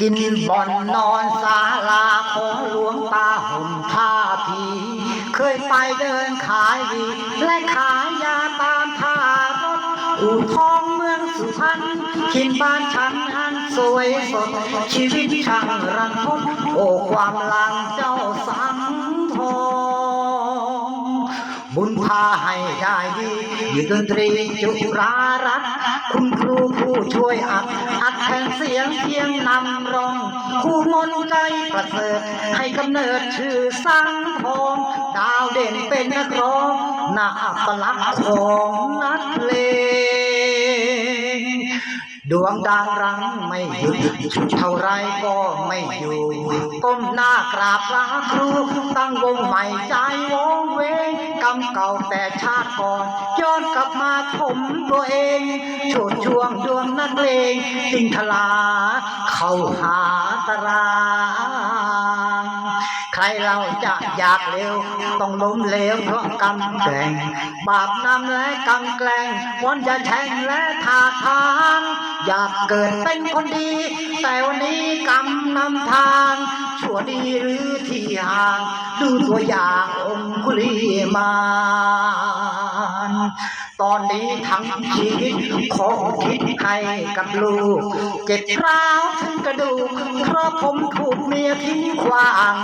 กินบ่อนนอนศาลาของหลวงตาห่มผ้าผี เคยไปเดินขายดีและขายยาตามท่ารถอู่ทองเมืองสุพรรณขินบ้านฉันอันสวยสด ชีวิตช่างรันทดโอ้ความลังเจ้าสังทองบุญพาให้ได้ดีอยู่ดนตรีจุรารัตน์คุณครูผู้ช่วยอัดอัดแผ่น เสียงเพียงนำร้องครูมนต์ใจประเสริฐให้กำเนิดชื่อสังทองดาวเด่นเป็นนักร้องหน้าอัปลักษณ์ของนักเพลงดวงดางรังไม่หยุดเท่าไรก็ไม่อยู่ก้มหน้ากราบลาครูตั้งวงใหม่ใจวงเวงกำเก่าแต่ชาติก่อน กลับมาถมตัวเองโฉดช่วงดวงนักเลงสิงทลา เข้าหาตารางใครเราจะอยากเร็ว ต้องล้มเหลวเพราะกำแกล้งบาปนำและกำแกล้งวันจะแช่งและทาทางอยากเกิดเป็นคนดี แต่วันนี้กรรมนำทางชั่วดีหรือที่ห่าง ดูตัวอย่างองคุลีมา ตอนนี้ทั้งชีวิตขอคิดให้กับลูก เจ็บร้าวถึงกระดูกเพราะผมถูกเมียทิ้งขวาง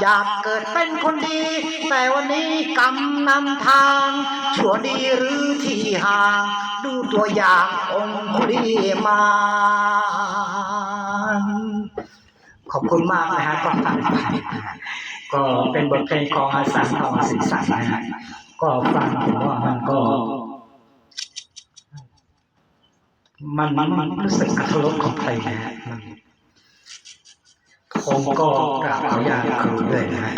อยากเกิดเป็นคนดี แต่วันนี้กรรมนำทาง ชั่วดีหรือที่ห่าง ดูตัวอย่างองคุลีมานขอบคุณมากนะฮะก็ผ่านไปก็เป็นบทเพลงของอาสาทองสินสันนะฮะก็ฟังผมว่ามัน มันมันมันรู้สึกกระทบของใครนะฮะมันผมก็กราบขออนุญาตครูด้วยนะฮะ